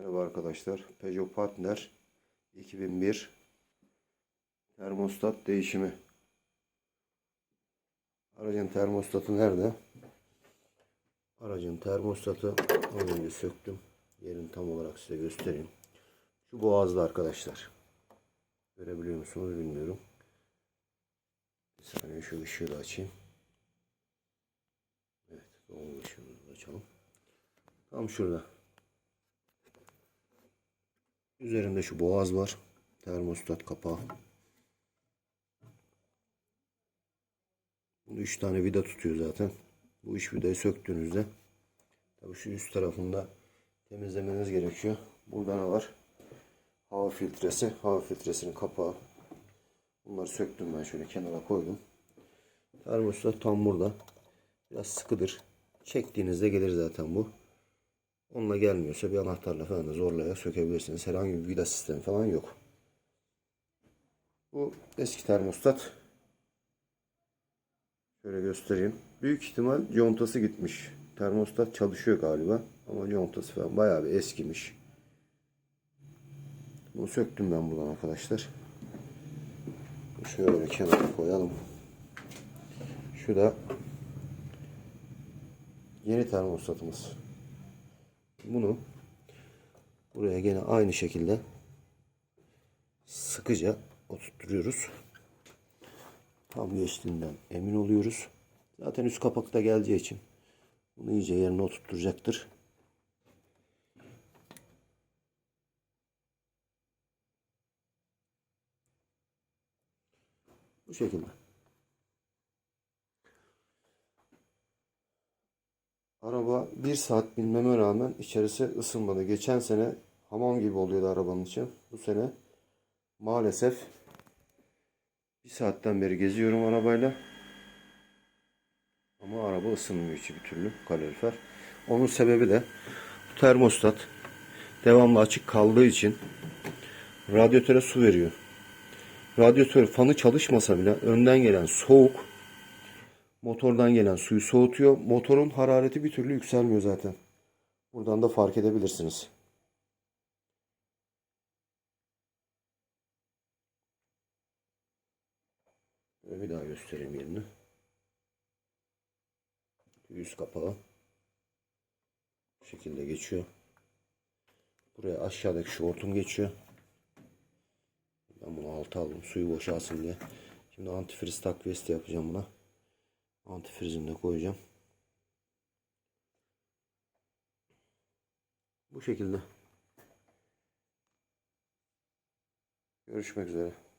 Merhaba arkadaşlar. Peugeot Partner 2001 termostat değişimi. Aracın termostatı nerede? Aracın termostatı az önce söktüm. Yerini tam olarak size göstereyim. Şu boğazda arkadaşlar. Görebiliyor musunuz bilmiyorum. Bir saniye şu ışığı da açayım. Evet, doğru ışığımızı açalım. Tam şurada. Üzerinde şu boğaz var. Termostat kapağı. Bunu 3 tane vida tutuyor zaten. Bu üç vidayı söktüğünüzde tabii şu üst tarafında temizlemeniz gerekiyor. Burada ne var? Hava filtresi. Hava filtresinin kapağı. Bunları söktüm ben şöyle kenara koydum. Termostat tam burada. Biraz sıkıdır. Çektiğinizde gelir zaten bu. Onunla gelmiyorsa bir anahtarla falan da zorlaya sökebilirsiniz. Herhangi bir vida sistemi falan yok. Bu eski termostat. Şöyle göstereyim. Büyük ihtimal contası gitmiş. Termostat çalışıyor galiba. Ama contası falan bayağı bir eskimiş. Bunu söktüm ben buradan arkadaşlar. Şöyle kenara koyalım. Şu da yeni termostatımız. Bunu buraya gene aynı şekilde sıkıca oturtuyoruz. Tam geçtiğinden emin oluyoruz. Zaten üst kapakta geleceği için bunu iyice yerine oturtturacaktır. Bu şekilde. Araba bir saat binmeme rağmen içerisi ısınmadı. Geçen sene hamam gibi oluyordu arabanın içi. Bu sene maalesef bir saatten beri geziyorum arabayla. Ama araba ısınmıyor içi bir türlü kalorifer. Onun sebebi de bu termostat devamlı açık kaldığı için radyatöre su veriyor. Radyatör fanı çalışmasa bile önden gelen soğuk motordan gelen suyu soğutuyor. Motorun harareti bir türlü yükselmiyor zaten. Buradan da fark edebilirsiniz. Bir daha göstereyim yerini. Yüz kapağı. Bu şekilde geçiyor. Buraya aşağıdaki şu hortum geçiyor. Ben bunu alta aldım suyu boşalsın diye. Şimdi antifriz takviyesi yapacağım buna. Antifrizini de koyacağım. Bu şekilde. Görüşmek üzere.